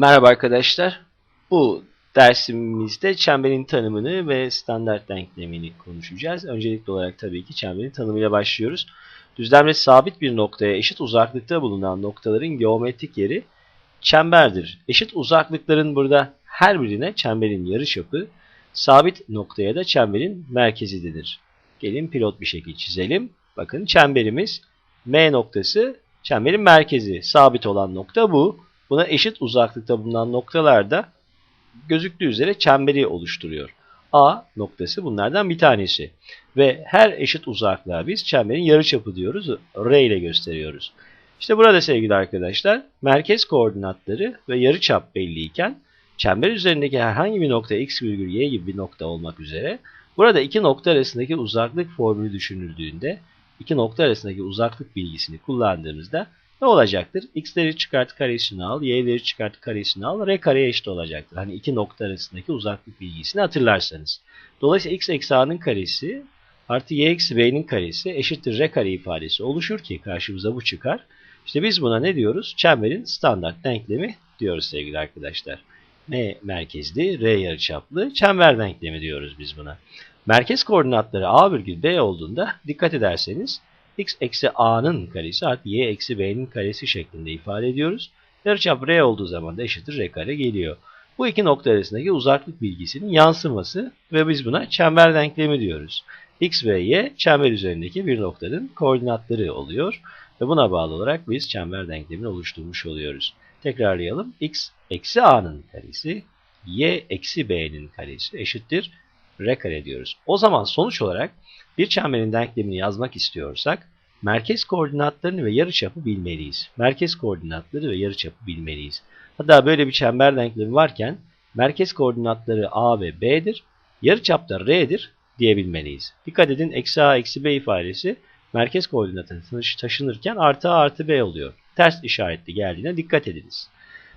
Merhaba arkadaşlar. Bu dersimizde çemberin tanımını ve standart denklemini konuşacağız. Öncelikli olarak tabii ki çemberin tanımıyla başlıyoruz. Düzlemde sabit bir noktaya eşit uzaklıkta bulunan noktaların geometrik yeri çemberdir. Eşit uzaklıkların burada her birine çemberin yarıçapı, sabit noktaya da çemberin merkezi denir. Gelin pilot bir şekil çizelim. Bakın çemberimiz M noktası çemberin merkezi. Sabit olan nokta bu. Buna eşit uzaklıkta bulunan noktalarda gözüktüğü üzere çemberi oluşturuyor. A noktası bunlardan bir tanesi. Ve her eşit uzaklığa biz çemberin yarıçapı diyoruz. R ile gösteriyoruz. İşte burada sevgili arkadaşlar merkez koordinatları ve yarıçap belliyken çember üzerindeki herhangi bir nokta x virgül y gibi bir nokta olmak üzere burada iki nokta arasındaki uzaklık formülü düşünüldüğünde iki nokta arasındaki uzaklık bilgisini kullandığımızda ne olacaktır? X'leri çıkart karesini al, Y'leri çıkart karesini al, R kareye eşit olacaktır. Hani iki nokta arasındaki uzaklık bilgisini hatırlarsanız. Dolayısıyla X eksi A'nın karesi artı Y eksi B'nin karesi eşittir R kare ifadesi oluşur ki karşımıza bu çıkar. İşte biz buna ne diyoruz? Çemberin standart denklemi diyoruz sevgili arkadaşlar. M merkezli, R yarıçaplı çember denklemi diyoruz biz buna. Merkez koordinatları A virgül B olduğunda dikkat ederseniz x eksi a'nın karesi artı y eksi b'nin karesi şeklinde ifade ediyoruz. Yarıçap r olduğu zaman da eşittir r kare geliyor. Bu iki nokta arasındaki uzaklık bilgisinin yansıması ve biz buna çember denklemi diyoruz. x ve y çember üzerindeki bir noktanın koordinatları oluyor ve buna bağlı olarak biz çember denklemini oluşturmuş oluyoruz. Tekrarlayalım. x eksi a'nın karesi y eksi b'nin karesi eşittir r kare diyoruz. O zaman sonuç olarak bir çemberin denklemini yazmak istiyorsak merkez koordinatlarını ve yarıçapı bilmeliyiz. Merkez koordinatları ve yarıçapı bilmeliyiz. Hatta böyle bir çember denklemi varken merkez koordinatları a ve b'dir, yarıçap da r'dir diyebilmeliyiz. Dikkat edin eksi a eksi b ifadesi merkez koordinatını taşınırken artı a artı b oluyor. Ters işaretli geldiğine dikkat ediniz.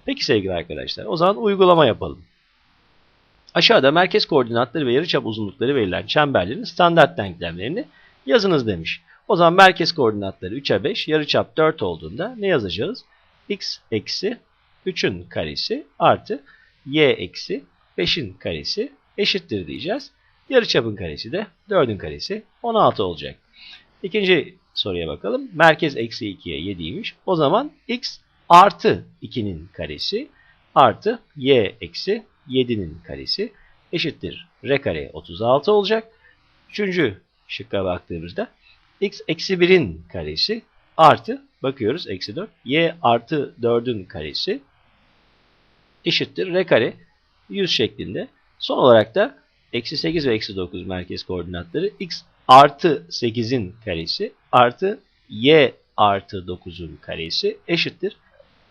Peki sevgili arkadaşlar o zaman uygulama yapalım. Aşağıda merkez koordinatları ve yarıçap uzunlukları verilen çemberlerin standart denklemlerini yazınız demiş. O zaman merkez koordinatları 3'e 5, yarıçap 4 olduğunda ne yazacağız? x eksi 3'ün karesi artı y eksi 5'in karesi eşittir diyeceğiz. Yarıçapın karesi de 4'ün karesi 16 olacak. İkinci soruya bakalım. Merkez eksi 2'ye 7'ymiş. O zaman x artı 2'nin karesi artı y eksi 7'nin karesi eşittir. R kare 36 olacak. Üçüncü şıkka baktığımızda x eksi 1'in karesi artı bakıyoruz eksi 4 y artı 4'ün karesi eşittir. R kare 100 şeklinde. Son olarak da eksi 8 ve eksi 9 merkez koordinatları x artı 8'in karesi artı y artı 9'un karesi eşittir.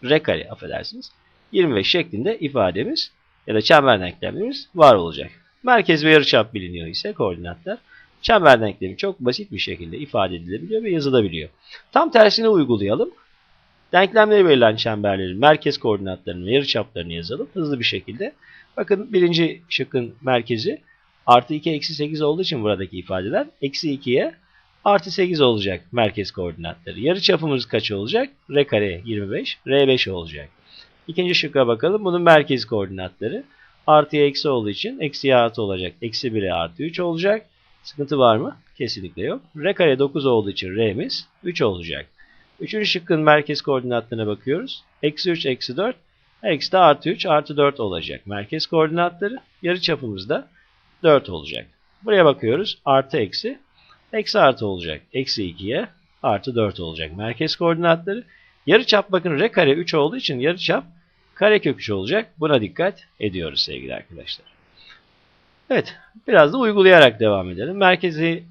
R kare affedersiniz. 25 şeklinde ifademiz ya da çember denklemimiz var olacak. Merkez ve yarıçap biliniyor ise koordinatlar. Çember denklemi çok basit bir şekilde ifade edilebiliyor ve yazılabiliyor. Tam tersini uygulayalım. Denklemleri verilen çemberlerin merkez koordinatlarını ve yarıçaplarını yazalım hızlı bir şekilde. Bakın birinci şıkkın merkezi artı 2 eksi 8 olduğu için buradaki ifadeler eksi 2'ye artı 8 olacak merkez koordinatları. Yarıçapımız kaç olacak? R kare 25, R5 olacak. İkinci şıkka bakalım. Bunun merkez koordinatları. Artıya eksi olduğu için eksiye artı olacak. Eksi 1'e artı 3 olacak. Sıkıntı var mı? Kesinlikle yok. R kare 9 olduğu için R'miz 3 olacak. Üçüncü şıkkın merkez koordinatlarına bakıyoruz. Eksi 3, eksi 4. Eksi de artı 3, artı 4 olacak. Merkez koordinatları. Yarıçapımız da 4 olacak. Buraya bakıyoruz. Artı eksi. Eksi artı olacak. Eksi 2'ye artı 4 olacak. Merkez koordinatları. Yarıçap bakın R kare 3 olduğu için yarıçap karekök 3 olacak. Buna dikkat ediyoruz sevgili arkadaşlar. Evet. Biraz da uygulayarak devam edelim. Merkezi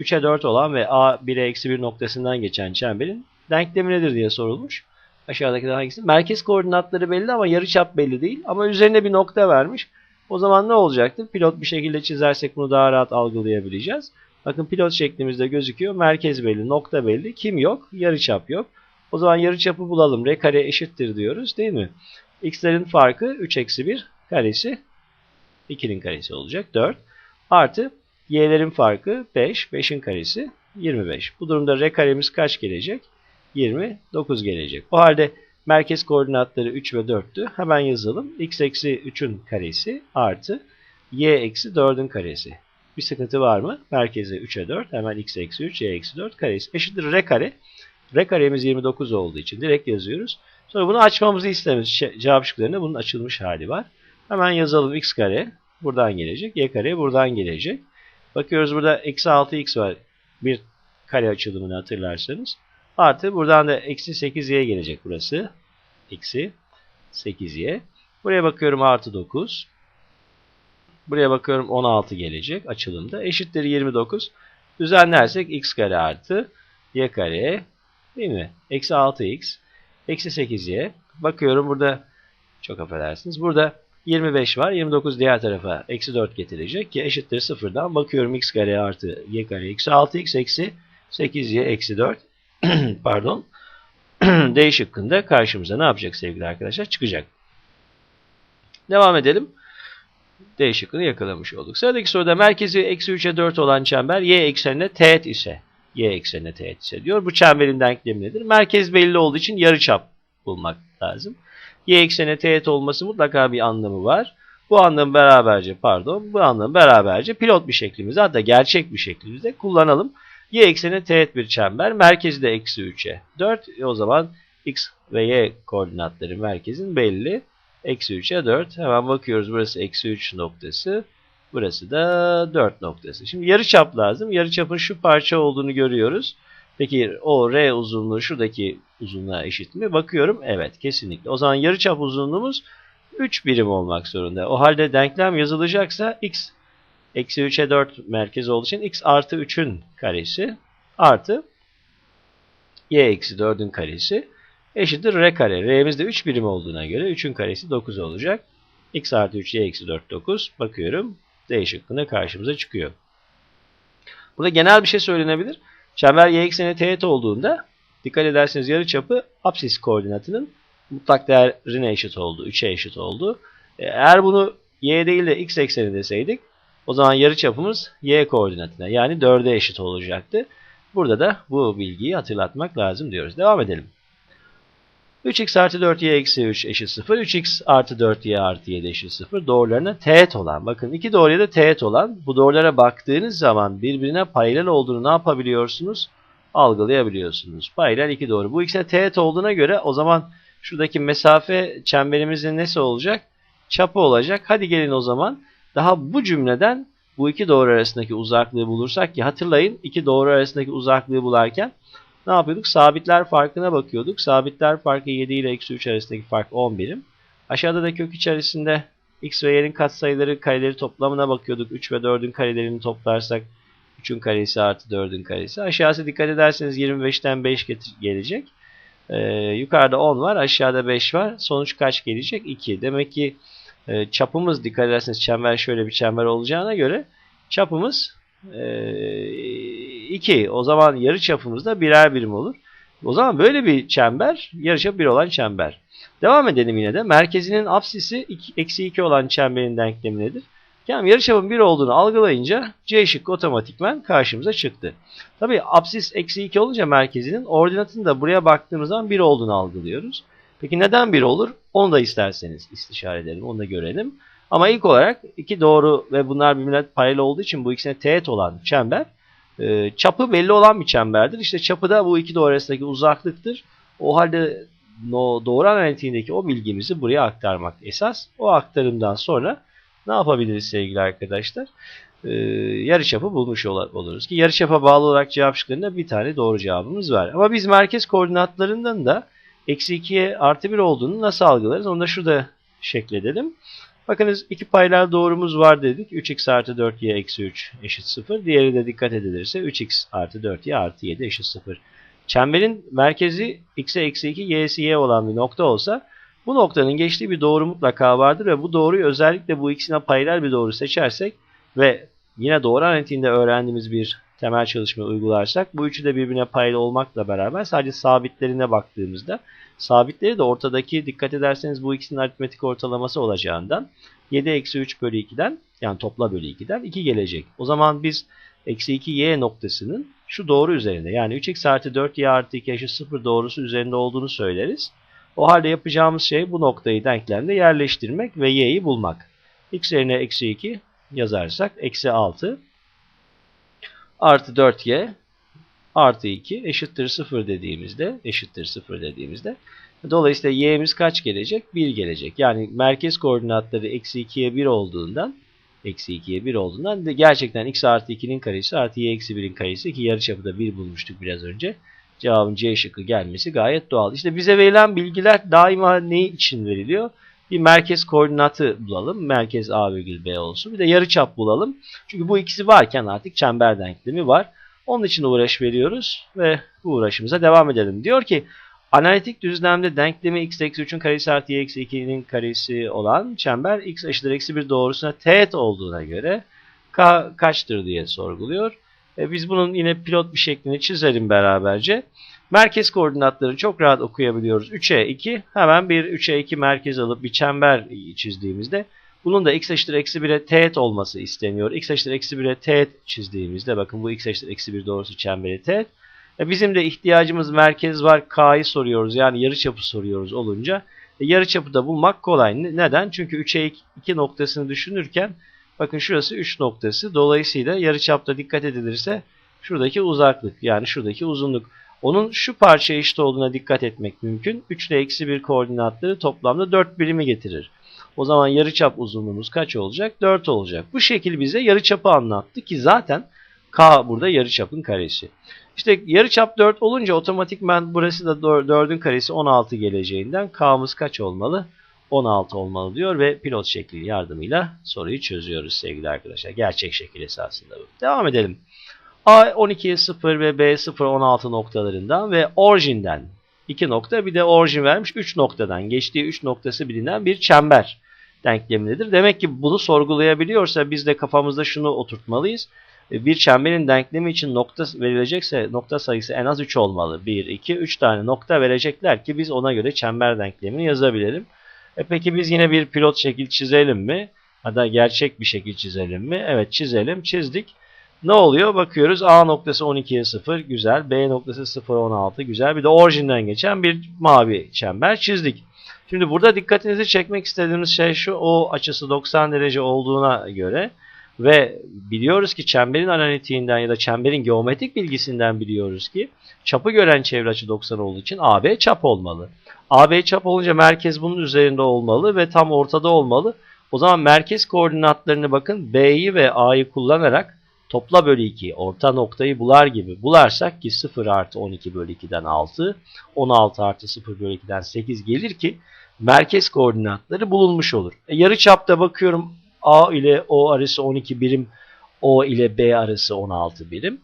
3'e 4 olan ve A 1'e eksi 1 noktasından geçen çemberin denklemi nedir diye sorulmuş. Aşağıdaki hangisi? Merkez koordinatları belli ama yarıçap belli değil. Ama üzerine bir nokta vermiş. O zaman ne olacaktır? Pilot bir şekilde çizersek bunu daha rahat algılayabileceğiz. Bakın pilot şeklimizde gözüküyor. Merkez belli, nokta belli. Kim yok? Yarıçap yok. O zaman yarıçapı bulalım. R kare eşittir diyoruz değil mi? X'lerin farkı 3 eksi 1 karesi 2'nin karesi olacak 4. Artı y'lerin farkı 5. 5'in karesi 25. Bu durumda R karemiz kaç gelecek? 29 gelecek. O halde Merkez koordinatları 3 ve 4'tü. Hemen yazalım. x eksi 3'ün karesi artı y eksi 4'ün karesi. Bir sıkıntı var mı? Merkeze 3'e 4. Hemen x eksi 3, y eksi 4 karesi eşittir r kare. R karemiz 29 olduğu için direkt yazıyoruz. Sonra bunu açmamızı istemiyoruz. Cevap şıklarında bunun açılmış hali var. Hemen yazalım x kare buradan gelecek. Y kare buradan gelecek. Bakıyoruz burada eksi 6x var. Bir kare açılımını hatırlarsanız. Artı buradan da eksi 8y gelecek burası. Eksi 8y. Buraya bakıyorum artı 9. Buraya bakıyorum 16 gelecek açılımda. Eşittir 29. Düzenlersek x kare artı y kare değil mi? Eksi 6x eksi 8y. Bakıyorum burada çok affedersiniz. Burada 25 var. 29 diğer tarafa eksi 4 getirecek ki eşittir sıfırdan. Bakıyorum x kare artı y kare eksi 6x eksi 8y eksi 4. Pardon. D şıkkında karşımıza ne yapacak sevgili arkadaşlar? Çıkacak. Devam edelim. D şıkkını yakalamış olduk. Sıradaki soruda merkezi eksi 3'e 4 olan çember y eksenine teğet ise y eksenine teğet ise diyor. Bu çemberin denklemi nedir? Merkez belli olduğu için yarıçap bulmak lazım. Y eksenine teğet olması mutlaka bir anlamı var. Bu anlamı beraberce pardon bu anlamı beraberce pilot bir şeklimizde hatta gerçek bir şeklimizde kullanalım. Y eksenine teğet bir çember. Merkezi de eksi 3'e 4. E o zaman x ve y koordinatları merkezin belli. Eksi 3'e 4. Hemen bakıyoruz. Burası eksi 3 noktası. Burası da 4 noktası. Şimdi yarıçap lazım. Yarıçapın şu parça olduğunu görüyoruz. Peki o R uzunluğu şuradaki uzunluğa eşit mi? Bakıyorum. Evet kesinlikle. O zaman yarıçap uzunluğumuz 3 birim olmak zorunda. O halde denklem yazılacaksa x eksi 3'e 4 merkez olduğu için x artı 3'ün karesi artı y eksi 4'ün karesi eşittir r kare. R'miz de 3 birim olduğuna göre 3'ün karesi 9 olacak. x artı 3 y eksi 4 9. Bakıyorum. D şıkkında karşımıza çıkıyor. Burada genel bir şey söylenebilir. Çember y eksenine teğet olduğunda dikkat ederseniz yarıçapı apsis koordinatının mutlak değerine eşit oldu. 3'e eşit oldu. E, eğer bunu y değil de x ekseni deseydik o zaman yarıçapımız y koordinatına yani 4'e eşit olacaktı. Burada da bu bilgiyi hatırlatmak lazım diyoruz. Devam edelim. 3x artı 4y eksi 3 eşit 0. 3x artı 4y artı 7 eşit 0. Doğrularına teğet olan. Bakın iki doğruya da teğet olan. Bu doğrulara baktığınız zaman birbirine paralel olduğunu ne yapabiliyorsunuz? Algılayabiliyorsunuz. Paralel iki doğru. Bu ikisine teğet olduğuna göre o zaman şuradaki mesafe çemberimizin nesi olacak? Çapı olacak. Hadi gelin o zaman. Daha bu cümleden bu iki doğru arasındaki uzaklığı bulursak ki hatırlayın iki doğru arasındaki uzaklığı bularken ne yapıyorduk? Sabitler farkına bakıyorduk. Sabitler farkı 7 ile eksi 3 arasındaki fark 10 birim. Aşağıda da kök içerisinde x ve y'nin katsayıları kareleri toplamına bakıyorduk. 3 ve 4'ün karelerini toplarsak 3'ün karesi artı 4'ün karesi. Aşağısı dikkat ederseniz 25'ten 5 gelecek. Ee, yukarıda 10 var. Aşağıda 5 var. Sonuç kaç gelecek? 2. Demek ki e, çapımız dikkat ederseniz çember şöyle bir çember olacağına göre çapımız 2. E, o zaman yarı çapımız da birer birim olur. O zaman böyle bir çember yarıçap 1 olan çember. Devam edelim yine de. Merkezinin apsisi eksi 2 olan çemberin denklemi nedir? Yani yarıçapın 1 olduğunu algılayınca C şıkkı otomatikmen karşımıza çıktı. Tabii apsis eksi 2 olunca merkezinin ordinatını da buraya baktığımız zaman 1 olduğunu algılıyoruz. Peki neden 1 olur? Onu da isterseniz istişare edelim, onu da görelim. Ama ilk olarak iki doğru ve bunlar birbirine paralel olduğu için bu ikisine teğet olan çember e, çapı belli olan bir çemberdir. İşte çapı da bu iki doğru arasındaki uzaklıktır. O halde no, doğru analitiğindeki o bilgimizi buraya aktarmak esas. O aktarımdan sonra ne yapabiliriz sevgili arkadaşlar? Ee, yarıçapı bulmuş ol oluruz ki yarıçapa bağlı olarak cevap şıklarında bir tane doğru cevabımız var. Ama biz merkez koordinatlarından da eksi 2'ye artı 1 olduğunu nasıl algılarız? Onu da şurada şekledelim. Bakınız iki paylar doğrumuz var dedik. 3x artı 4y eksi 3 eşit 0. Diğeri de dikkat edilirse 3x artı 4y artı 7 eşit 0. Çemberin merkezi x'e eksi 2 y'si y olan bir nokta olsa bu noktanın geçtiği bir doğru mutlaka vardır ve bu doğruyu özellikle bu ikisine paralel bir doğru seçersek ve yine doğru analitiğinde öğrendiğimiz bir temel çalışma uygularsak bu üçü de birbirine paralel olmakla beraber sadece sabitlerine baktığımızda sabitleri de ortadaki dikkat ederseniz bu ikisinin aritmetik ortalaması olacağından 7 eksi 3 bölü 2'den yani topla bölü 2'den 2 gelecek. O zaman biz eksi 2y noktasının şu doğru üzerinde yani 3x artı 4y artı 2 eşit 0 doğrusu üzerinde olduğunu söyleriz. O halde yapacağımız şey bu noktayı denklemde yerleştirmek ve y'yi bulmak. x yerine eksi 2 yazarsak eksi 6 artı 4y artı 2 eşittir 0 dediğimizde eşittir 0 dediğimizde dolayısıyla y'miz kaç gelecek? 1 gelecek. Yani merkez koordinatları eksi 2'ye 1 olduğundan eksi 2'ye 1 olduğundan de gerçekten x artı 2'nin karesi artı y eksi 1'in karesi ki yarıçapı da 1 bulmuştuk biraz önce. Cevabın C şıkkı gelmesi gayet doğal. İşte bize verilen bilgiler daima ne için veriliyor? Bir merkez koordinatı bulalım. Merkez A virgül B olsun. Bir de yarıçap bulalım. Çünkü bu ikisi varken artık çember denklemi var. Onun için uğraş veriyoruz ve bu uğraşımıza devam edelim. Diyor ki analitik düzlemde denklemi x eksi 3'ün karesi artı y eksi 2'nin karesi olan çember x eşittir eksi 1 doğrusuna teğet olduğuna göre k kaçtır diye sorguluyor. E biz bunun yine pilot bir şeklini çizelim beraberce. Merkez koordinatları çok rahat okuyabiliyoruz. 3'e 2 hemen bir 3'e 2 merkez alıp bir çember çizdiğimizde bunun da x eşittir eksi 1'e teğet olması isteniyor. x eşittir eksi 1'e teğet çizdiğimizde bakın bu x eşittir eksi 1 doğrusu çemberi teğet. E bizim de ihtiyacımız merkez var k'yı soruyoruz yani yarıçapı soruyoruz olunca. E yarıçapı da bulmak kolay. Neden? Çünkü 3'e 2 noktasını düşünürken bakın şurası 3 noktası. Dolayısıyla yarıçapta dikkat edilirse şuradaki uzaklık yani şuradaki uzunluk. Onun şu parçaya eşit olduğuna dikkat etmek mümkün. 3 ile eksi 1 koordinatları toplamda 4 birimi getirir. O zaman yarıçap uzunluğumuz kaç olacak? 4 olacak. Bu şekil bize yarıçapı anlattı ki zaten K burada yarıçapın karesi. İşte yarıçap 4 olunca otomatikman burası da 4'ün karesi 16 geleceğinden K'mız kaç olmalı? 16 olmalı diyor ve pilot şekli yardımıyla soruyu çözüyoruz sevgili arkadaşlar. Gerçek şekil esasında bu. Devam edelim. A 12'ye 0 ve B 0 16 noktalarından ve orijinden 2 nokta bir de orijin vermiş 3 noktadan geçtiği 3 noktası bilinen bir çember denklemindedir. Demek ki bunu sorgulayabiliyorsa biz de kafamızda şunu oturtmalıyız. Bir çemberin denklemi için nokta verilecekse nokta sayısı en az 3 olmalı. 1, 2, 3 tane nokta verecekler ki biz ona göre çember denklemini yazabilelim. E peki biz yine bir pilot şekil çizelim mi? Hatta gerçek bir şekil çizelim mi? Evet çizelim. Çizdik. Ne oluyor? Bakıyoruz A noktası 12'ye 0 güzel. B noktası 0'a 16 güzel. Bir de orijinden geçen bir mavi çember çizdik. Şimdi burada dikkatinizi çekmek istediğimiz şey şu. O açısı 90 derece olduğuna göre ve biliyoruz ki çemberin analitiğinden ya da çemberin geometrik bilgisinden biliyoruz ki çapı gören çevre açı 90 olduğu için AB çap olmalı. AB çap olunca merkez bunun üzerinde olmalı ve tam ortada olmalı. O zaman merkez koordinatlarını bakın B'yi ve A'yı kullanarak topla bölü 2 orta noktayı bular gibi bularsak ki 0 artı 12 bölü 2'den 6 16 artı 0 bölü 2'den 8 gelir ki merkez koordinatları bulunmuş olur. E, yarı çapta bakıyorum A ile O arası 12 birim O ile B arası 16 birim.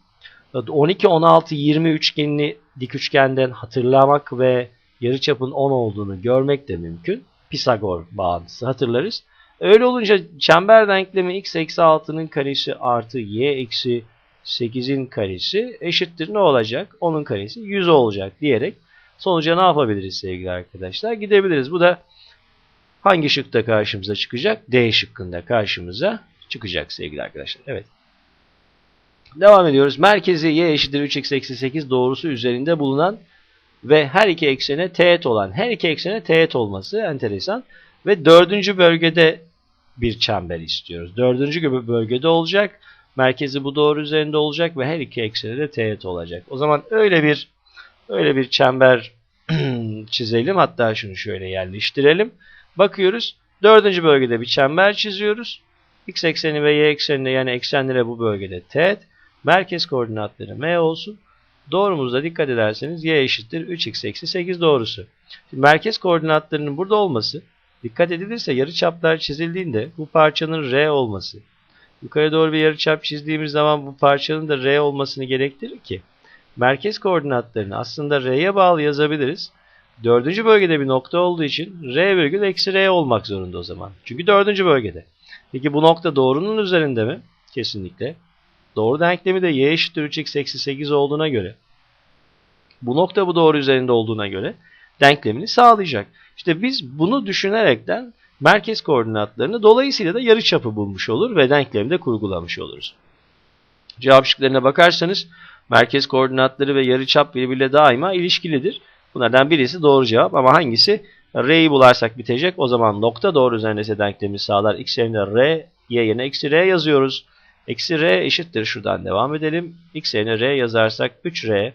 12 16 20 üçgenini dik üçgenden hatırlamak ve yarıçapın 10 olduğunu görmek de mümkün. Pisagor bağıntısı hatırlarız. Öyle olunca çember denklemi x eksi 6'nın karesi artı y eksi 8'in karesi eşittir ne olacak? Onun karesi 100 olacak diyerek sonuca ne yapabiliriz sevgili arkadaşlar? Gidebiliriz. Bu da hangi şıkta karşımıza çıkacak? D şıkkında karşımıza çıkacak sevgili arkadaşlar. Evet. Devam ediyoruz. Merkezi y eşittir 3x eksi 8 doğrusu üzerinde bulunan ve her iki eksene teğet olan, her iki eksene teğet olması enteresan. Ve dördüncü bölgede bir çember istiyoruz. Dördüncü bölgede olacak. Merkezi bu doğru üzerinde olacak ve her iki eksene de teğet olacak. O zaman öyle bir öyle bir çember çizelim. Hatta şunu şöyle yerleştirelim. Bakıyoruz. Dördüncü bölgede bir çember çiziyoruz. X ekseni ve Y eksenine yani eksenlere bu bölgede teğet. Merkez koordinatları M olsun. Doğrumuzda dikkat ederseniz y eşittir 3x eksi 8 doğrusu. Şimdi merkez koordinatlarının burada olması dikkat edilirse yarıçaplar çizildiğinde bu parçanın R olması. Yukarı doğru bir yarıçap çizdiğimiz zaman bu parçanın da R olmasını gerektirir ki merkez koordinatlarını aslında R'ye bağlı yazabiliriz. Dördüncü bölgede bir nokta olduğu için R virgül eksi R olmak zorunda o zaman. Çünkü dördüncü bölgede. Peki bu nokta doğrunun üzerinde mi? Kesinlikle. Doğru denklemi de y eşittir 3x eksi 8 olduğuna göre bu nokta bu doğru üzerinde olduğuna göre denklemini sağlayacak. İşte biz bunu düşünerekten merkez koordinatlarını dolayısıyla da yarıçapı bulmuş olur ve denklemde kurgulamış oluruz. Cevap şıklarına bakarsanız merkez koordinatları ve yarıçap birbiriyle daima ilişkilidir. Bunlardan birisi doğru cevap ama hangisi? R'yi bularsak bitecek. O zaman nokta doğru üzerinde denklemi sağlar. X yerine R, Y yerine eksi R yazıyoruz. Eksi R eşittir. Şuradan devam edelim. X yerine R yazarsak 3R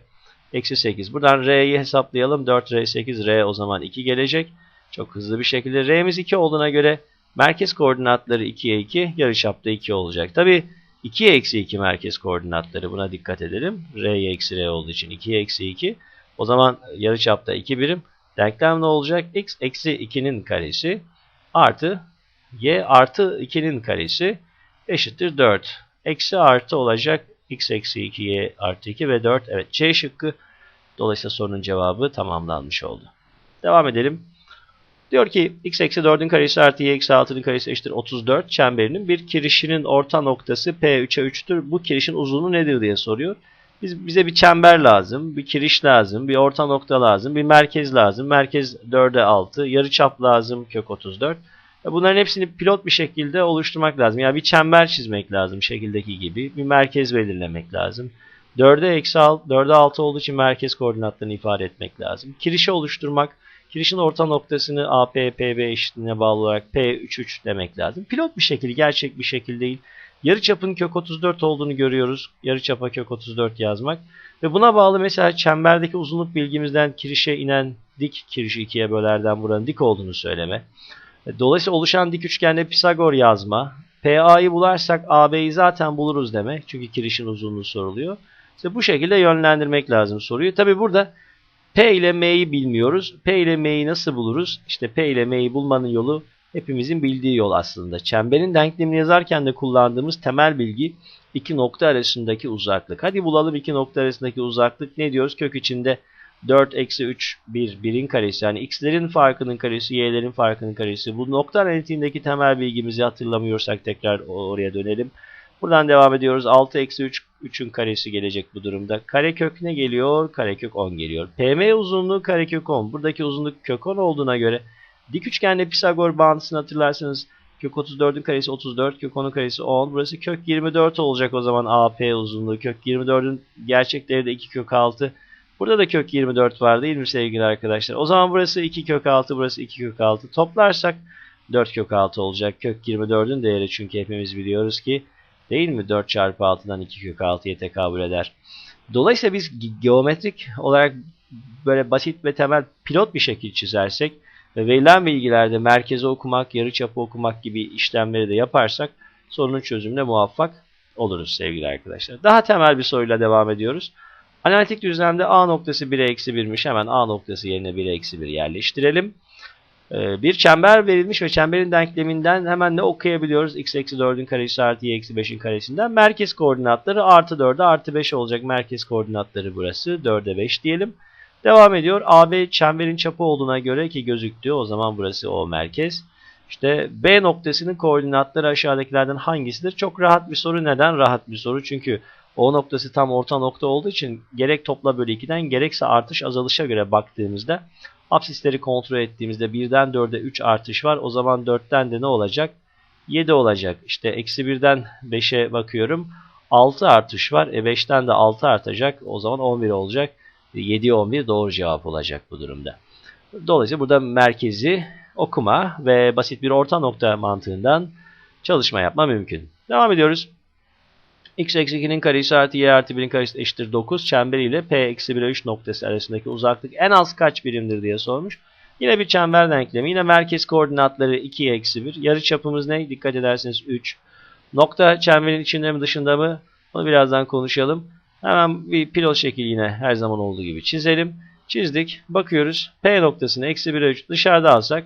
eksi 8. Buradan R'yi hesaplayalım. 4R 8R o zaman 2 gelecek. Çok hızlı bir şekilde R'miz 2 olduğuna göre merkez koordinatları 2'ye 2, yarıçapta 2 olacak. Tabi 2'ye eksi 2 merkez koordinatları buna dikkat edelim. R'ye eksi R olduğu için 2'ye eksi 2. O zaman yarıçapta 2 birim. Denklem ne olacak? X eksi 2'nin karesi artı Y artı 2'nin karesi eşittir 4. Eksi artı olacak x eksi 2 y artı 2 ve 4. Evet C şıkkı. Dolayısıyla sorunun cevabı tamamlanmış oldu. Devam edelim. Diyor ki x eksi 4'ün karesi artı y eksi 6'nın karesi eşittir 34 çemberinin bir kirişinin orta noktası P3'e 3'tür. Bu kirişin uzunluğu nedir diye soruyor. Biz, bize bir çember lazım, bir kiriş lazım, bir orta nokta lazım, bir merkez lazım. Merkez 4'e 6, yarıçap lazım kök 34. Bunların hepsini pilot bir şekilde oluşturmak lazım. Yani bir çember çizmek lazım şekildeki gibi. Bir merkez belirlemek lazım. 4'e eksi 6, 4'e 6 olduğu için merkez koordinatlarını ifade etmek lazım. Kirişi oluşturmak, kirişin orta noktasını AP, PB eşitliğine bağlı olarak P33 demek lazım. Pilot bir şekilde, gerçek bir şekilde değil. Yarıçapın kök 34 olduğunu görüyoruz. Yarıçapa kök 34 yazmak. Ve buna bağlı mesela çemberdeki uzunluk bilgimizden kirişe inen dik kirişi ikiye bölerden buranın dik olduğunu söyleme. Dolayısıyla oluşan dik üçgende Pisagor yazma. PA'yı bularsak AB'yi zaten buluruz demek. Çünkü kirişin uzunluğu soruluyor. İşte bu şekilde yönlendirmek lazım soruyu. Tabi burada P ile M'yi bilmiyoruz. P ile M'yi nasıl buluruz? İşte P ile M'yi bulmanın yolu hepimizin bildiği yol aslında. Çemberin denklemini yazarken de kullandığımız temel bilgi iki nokta arasındaki uzaklık. Hadi bulalım iki nokta arasındaki uzaklık ne diyoruz? Kök içinde 4 eksi 3 1 1'in karesi yani x'lerin farkının karesi y'lerin farkının karesi. Bu nokta analitiğindeki temel bilgimizi hatırlamıyorsak tekrar oraya dönelim. Buradan devam ediyoruz. 6 eksi 3 3'ün karesi gelecek bu durumda. Karekök ne geliyor? Karekök 10 geliyor. PM uzunluğu karekök 10. Buradaki uzunluk kök 10 olduğuna göre dik üçgende Pisagor bağıntısını hatırlarsanız kök 34'ün karesi 34, kök 10'un karesi 10. Burası kök 24 olacak o zaman AP uzunluğu. Kök 24'ün gerçekleri de 2 kök 6. Burada da kök 24 var değil mi sevgili arkadaşlar? O zaman burası 2 kök 6, burası 2 kök 6. Toplarsak 4 kök 6 olacak. Kök 24'ün değeri çünkü hepimiz biliyoruz ki değil mi? 4 çarpı 6'dan 2 kök 6'ya tekabül eder. Dolayısıyla biz geometrik olarak böyle basit ve temel pilot bir şekil çizersek ve verilen bilgilerde merkezi okumak, yarıçapı okumak gibi işlemleri de yaparsak sorunun çözümüne muvaffak oluruz sevgili arkadaşlar. Daha temel bir soruyla devam ediyoruz. Analitik düzlemde A noktası 1'e eksi 1'miş. Hemen A noktası yerine 1'e eksi 1 yerleştirelim. Ee, bir çember verilmiş ve çemberin denkleminden hemen ne okuyabiliyoruz? x eksi 4'ün karesi artı y eksi 5'in karesinden. Merkez koordinatları artı 4'e artı 5 olacak. Merkez koordinatları burası. 4'e 5 diyelim. Devam ediyor. AB çemberin çapı olduğuna göre ki gözüktü. O zaman burası O merkez. İşte B noktasının koordinatları aşağıdakilerden hangisidir? Çok rahat bir soru. Neden rahat bir soru? Çünkü o noktası tam orta nokta olduğu için gerek topla bölü 2'den gerekse artış azalışa göre baktığımızda absisleri kontrol ettiğimizde 1'den 4'e 3 artış var. O zaman 4'ten de ne olacak? 7 olacak. İşte eksi 1'den 5'e bakıyorum. 6 artış var. E 5'ten de 6 artacak. O zaman 11 olacak. 7 11 doğru cevap olacak bu durumda. Dolayısıyla burada merkezi okuma ve basit bir orta nokta mantığından çalışma yapma mümkün. Devam ediyoruz x eksi 2'nin karesi artı y artı 1'in karesi eşittir 9 çemberiyle p eksi 1'e 3 noktası arasındaki uzaklık en az kaç birimdir diye sormuş. Yine bir çember denklemi. Yine merkez koordinatları 2 eksi 1. Yarı çapımız ne? Dikkat ederseniz 3. Nokta çemberin içinde mi dışında mı? Onu birazdan konuşalım. Hemen bir pilot şekil yine her zaman olduğu gibi çizelim. Çizdik. Bakıyoruz. P noktasını eksi 1'e 3 dışarıda alsak.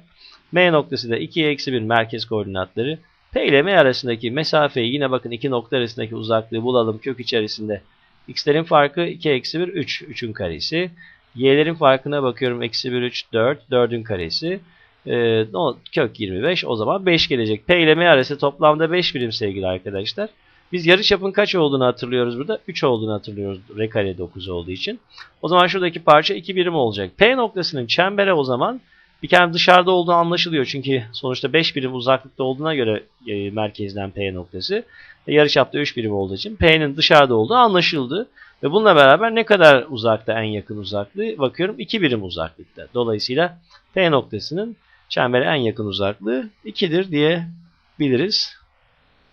M noktası da 2 eksi 1 merkez koordinatları. P ile M arasındaki mesafeyi yine bakın iki nokta arasındaki uzaklığı bulalım kök içerisinde. X'lerin farkı 2 eksi 1 3. 3'ün karesi. Y'lerin farkına bakıyorum. Eksi 1 3 4. 4'ün karesi. Ee, no, kök 25. O zaman 5 gelecek. P ile M arası toplamda 5 birim sevgili arkadaşlar. Biz yarıçapın kaç olduğunu hatırlıyoruz burada. 3 olduğunu hatırlıyoruz. R kare 9 olduğu için. O zaman şuradaki parça 2 birim olacak. P noktasının çembere o zaman Bir kere dışarıda olduğu anlaşılıyor. Çünkü sonuçta 5 birim uzaklıkta olduğuna göre e, merkezden P noktası. E, yarıçapta 3 birim olduğu için P'nin dışarıda olduğu anlaşıldı. Ve bununla beraber ne kadar uzakta en yakın uzaklığı bakıyorum 2 birim uzaklıkta. Dolayısıyla P noktasının çembere en yakın uzaklığı 2'dir diyebiliriz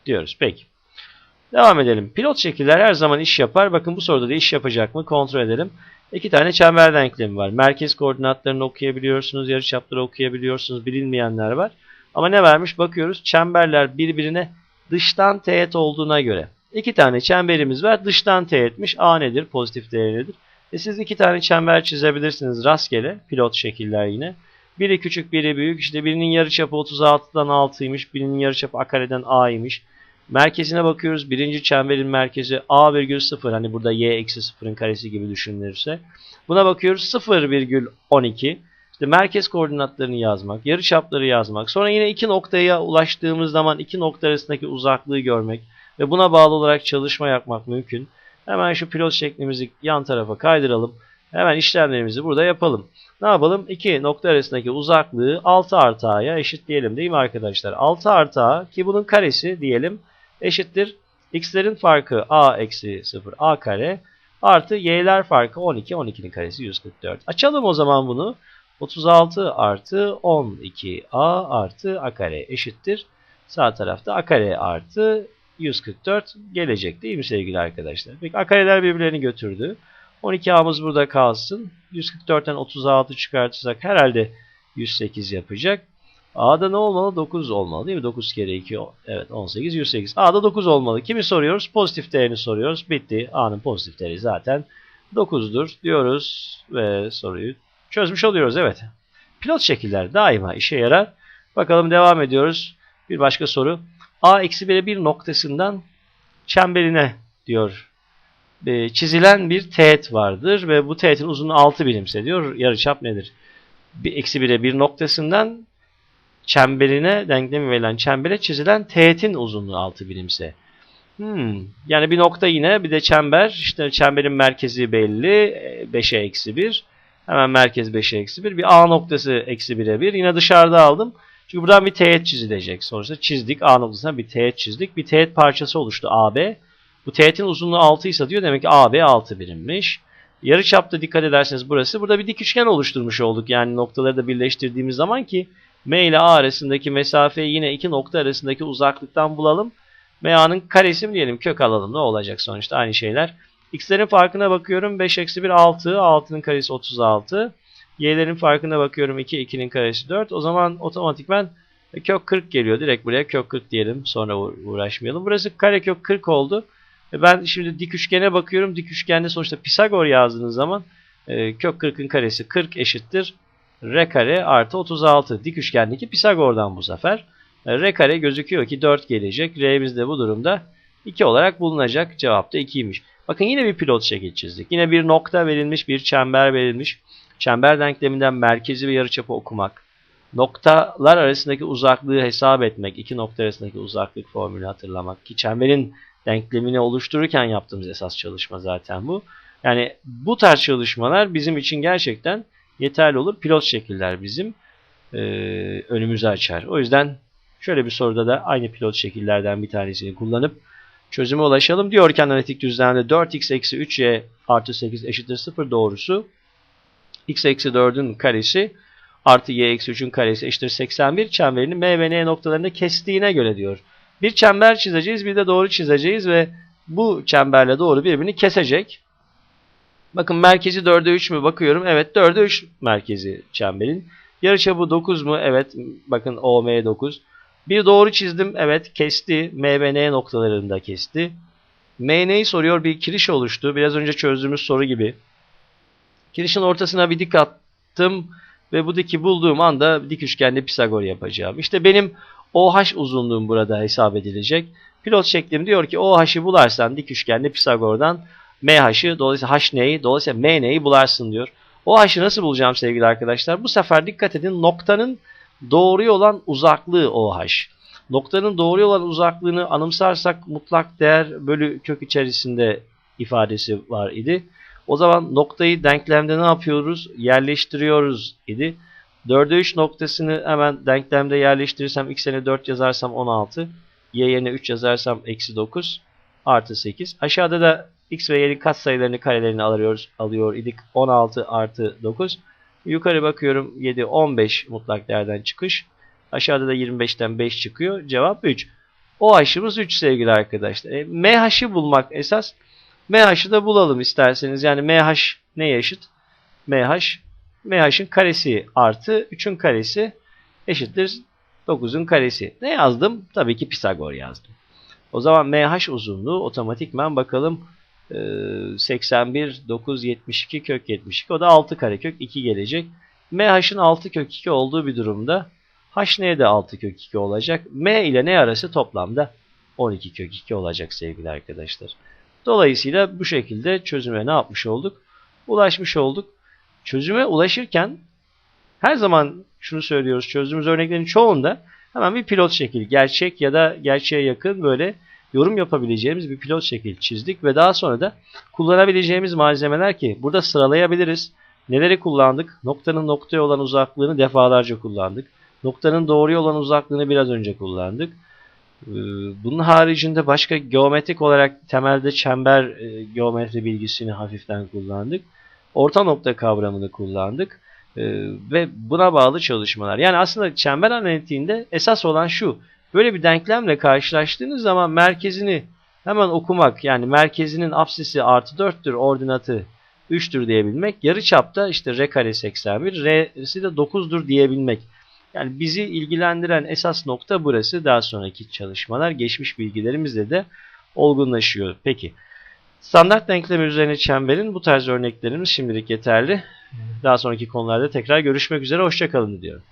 diyoruz. Peki. Devam edelim. Pilot şekiller her zaman iş yapar. Bakın bu soruda da iş yapacak mı kontrol edelim. İki tane çember denklemi var. Merkez koordinatlarını okuyabiliyorsunuz, yarıçapları okuyabiliyorsunuz, bilinmeyenler var. Ama ne vermiş bakıyoruz. Çemberler birbirine dıştan teğet olduğuna göre. İki tane çemberimiz var. Dıştan teğetmiş. A nedir? Pozitif değeri nedir? E siz iki tane çember çizebilirsiniz rastgele. Pilot şekiller yine. Biri küçük, biri büyük. İşte birinin yarıçapı 36'dan 6'ymış. Birinin yarıçapı a kareden a'ymış. Merkezine bakıyoruz. Birinci çemberin merkezi a virgül 0. Hani burada y eksi 0'ın karesi gibi düşünülürse. Buna bakıyoruz 0 virgül 12. İşte merkez koordinatlarını yazmak, yarıçapları yazmak. Sonra yine iki noktaya ulaştığımız zaman iki nokta arasındaki uzaklığı görmek ve buna bağlı olarak çalışma yapmak mümkün. Hemen şu pilot şeklimizi yan tarafa kaydıralım. Hemen işlemlerimizi burada yapalım. Ne yapalım? İki nokta arasındaki uzaklığı 6 artı a'ya eşitleyelim değil mi arkadaşlar? 6 artı a ki bunun karesi diyelim eşittir. x'lerin farkı a eksi 0 a kare artı y'ler farkı 12 12'nin karesi 144. Açalım o zaman bunu. 36 artı 12a artı a kare eşittir. Sağ tarafta a kare artı 144 gelecek değil mi sevgili arkadaşlar? Peki a kareler birbirlerini götürdü. 12a'mız burada kalsın. 144'ten 36 çıkartırsak herhalde 108 yapacak. A'da ne olmalı? 9 olmalı değil mi? 9 kere 2 evet 18 108. A'da 9 olmalı. Kimi soruyoruz? Pozitif değerini soruyoruz. Bitti. A'nın pozitif değeri zaten 9'dur diyoruz ve soruyu çözmüş oluyoruz. Evet. Pilot şekiller daima işe yarar. Bakalım devam ediyoruz. Bir başka soru. A eksi 1'e 1 noktasından çemberine diyor çizilen bir teğet vardır ve bu teğetin uzunluğu 6 birimse diyor. Yarıçap nedir? Bir eksi 1'e 1 noktasından çemberine denklemi verilen çembere çizilen teğetin uzunluğu 6 birimse. Hmm. Yani bir nokta yine bir de çember. İşte çemberin merkezi belli. 5'e eksi 1. Hemen merkez 5'e eksi 1. Bir A noktası eksi 1'e 1. Yine dışarıda aldım. Çünkü buradan bir teğet çizilecek. Sonuçta çizdik. A noktasına bir teğet çizdik. Bir teğet parçası oluştu AB. Bu teğetin uzunluğu 6 ise diyor demek ki AB 6 birimmiş. Yarıçapta dikkat ederseniz burası. Burada bir dik üçgen oluşturmuş olduk. Yani noktaları da birleştirdiğimiz zaman ki M ile A arasındaki mesafeyi yine iki nokta arasındaki uzaklıktan bulalım. MA'nın karesi mi diyelim kök alalım ne olacak sonuçta aynı şeyler. X'lerin farkına bakıyorum 5 eksi 1 6 6'nın karesi 36. Y'lerin farkına bakıyorum 2 2'nin karesi 4. O zaman otomatikmen kök 40 geliyor. Direkt buraya kök 40 diyelim sonra uğraşmayalım. Burası kare kök 40 oldu. Ben şimdi dik üçgene bakıyorum. Dik üçgende sonuçta Pisagor yazdığınız zaman kök 40'ın karesi 40 eşittir r kare artı 36. Dik üçgendeki Pisagor'dan bu sefer. r kare gözüküyor ki 4 gelecek. R'miz de bu durumda 2 olarak bulunacak. Cevap da 2'ymiş. Bakın yine bir pilot şekil çizdik. Yine bir nokta verilmiş, bir çember verilmiş. Çember denkleminden merkezi ve yarıçapı okumak. Noktalar arasındaki uzaklığı hesap etmek. iki nokta arasındaki uzaklık formülü hatırlamak. Ki çemberin denklemini oluştururken yaptığımız esas çalışma zaten bu. Yani bu tarz çalışmalar bizim için gerçekten yeterli olur. Pilot şekiller bizim e, önümüzü açar. O yüzden şöyle bir soruda da aynı pilot şekillerden bir tanesini kullanıp çözüme ulaşalım. Diyor ki analitik düzlemde 4x eksi 3y artı 8 eşittir 0 doğrusu x eksi 4'ün karesi artı y eksi 3'ün karesi eşittir 81 çemberini m ve n noktalarında kestiğine göre diyor. Bir çember çizeceğiz bir de doğru çizeceğiz ve bu çemberle doğru birbirini kesecek. Bakın merkezi 4'e 3 mü bakıyorum. Evet 4'e 3 merkezi çemberin. Yarıçapı 9 mu? Evet bakın OM 9. Bir doğru çizdim. Evet kesti. M ve N noktalarında kesti. MN'yi soruyor. Bir kiriş oluştu. Biraz önce çözdüğümüz soru gibi. Kirişin ortasına bir dik attım. Ve bu diki bulduğum anda dik üçgende Pisagor yapacağım. İşte benim OH uzunluğum burada hesap edilecek. Pilot şeklim diyor ki OH'ı bularsan dik üçgende Pisagor'dan MH'ı dolayısıyla H neyi dolayısıyla M neyi bularsın diyor. O H'ı nasıl bulacağım sevgili arkadaşlar? Bu sefer dikkat edin noktanın doğruya olan uzaklığı OH. Noktanın doğruya olan uzaklığını anımsarsak mutlak değer bölü kök içerisinde ifadesi var idi. O zaman noktayı denklemde ne yapıyoruz? Yerleştiriyoruz idi. 4'e 3 noktasını hemen denklemde yerleştirirsem x yerine 4 yazarsam 16. Y yerine 3 yazarsam eksi 9 artı 8. Aşağıda da x ve y'nin katsayılarını karelerini alıyoruz, alıyor idik. 16 artı 9. Yukarı bakıyorum 7, 15 mutlak değerden çıkış. Aşağıda da 25'ten 5 çıkıyor. Cevap 3. O haşımız 3 sevgili arkadaşlar. E, MH'ı bulmak esas. MH'ı da bulalım isterseniz. Yani MH neye eşit? MH, MH'ın karesi artı 3'ün karesi eşittir 9'un karesi. Ne yazdım? Tabii ki Pisagor yazdım. O zaman MH uzunluğu otomatikman bakalım 81, 9, 72 kök 72. O da 6 karekök 2 gelecek. MH'ın 6 kök 2 olduğu bir durumda H neye de 6 kök 2 olacak. M ile ne arası toplamda 12 kök 2 olacak sevgili arkadaşlar. Dolayısıyla bu şekilde çözüme ne yapmış olduk? Ulaşmış olduk. Çözüme ulaşırken her zaman şunu söylüyoruz. Çözdüğümüz örneklerin çoğunda hemen bir pilot şekil, gerçek ya da gerçeğe yakın böyle yorum yapabileceğimiz bir pilot şekil çizdik ve daha sonra da kullanabileceğimiz malzemeler ki burada sıralayabiliriz. Neleri kullandık? Noktanın noktaya olan uzaklığını defalarca kullandık. Noktanın doğruya olan uzaklığını biraz önce kullandık. Ee, Bunun haricinde başka geometrik olarak temelde çember e, geometri bilgisini hafiften kullandık. Orta nokta kavramını kullandık. Ee, Ve buna bağlı çalışmalar. Yani aslında çember analitiğinde esas olan şu. Böyle bir denklemle karşılaştığınız zaman merkezini hemen okumak. Yani merkezinin apsisi artı 4'tür, ordinatı 3'tür diyebilmek. Yarı çapta işte r kare 81, r'si de 9'dur diyebilmek. Yani bizi ilgilendiren esas nokta burası. Daha sonraki çalışmalar geçmiş bilgilerimizle de olgunlaşıyor. Peki. Standart denklemi üzerine çemberin bu tarz örneklerimiz şimdilik yeterli. Daha sonraki konularda tekrar görüşmek üzere. Hoşçakalın diyorum.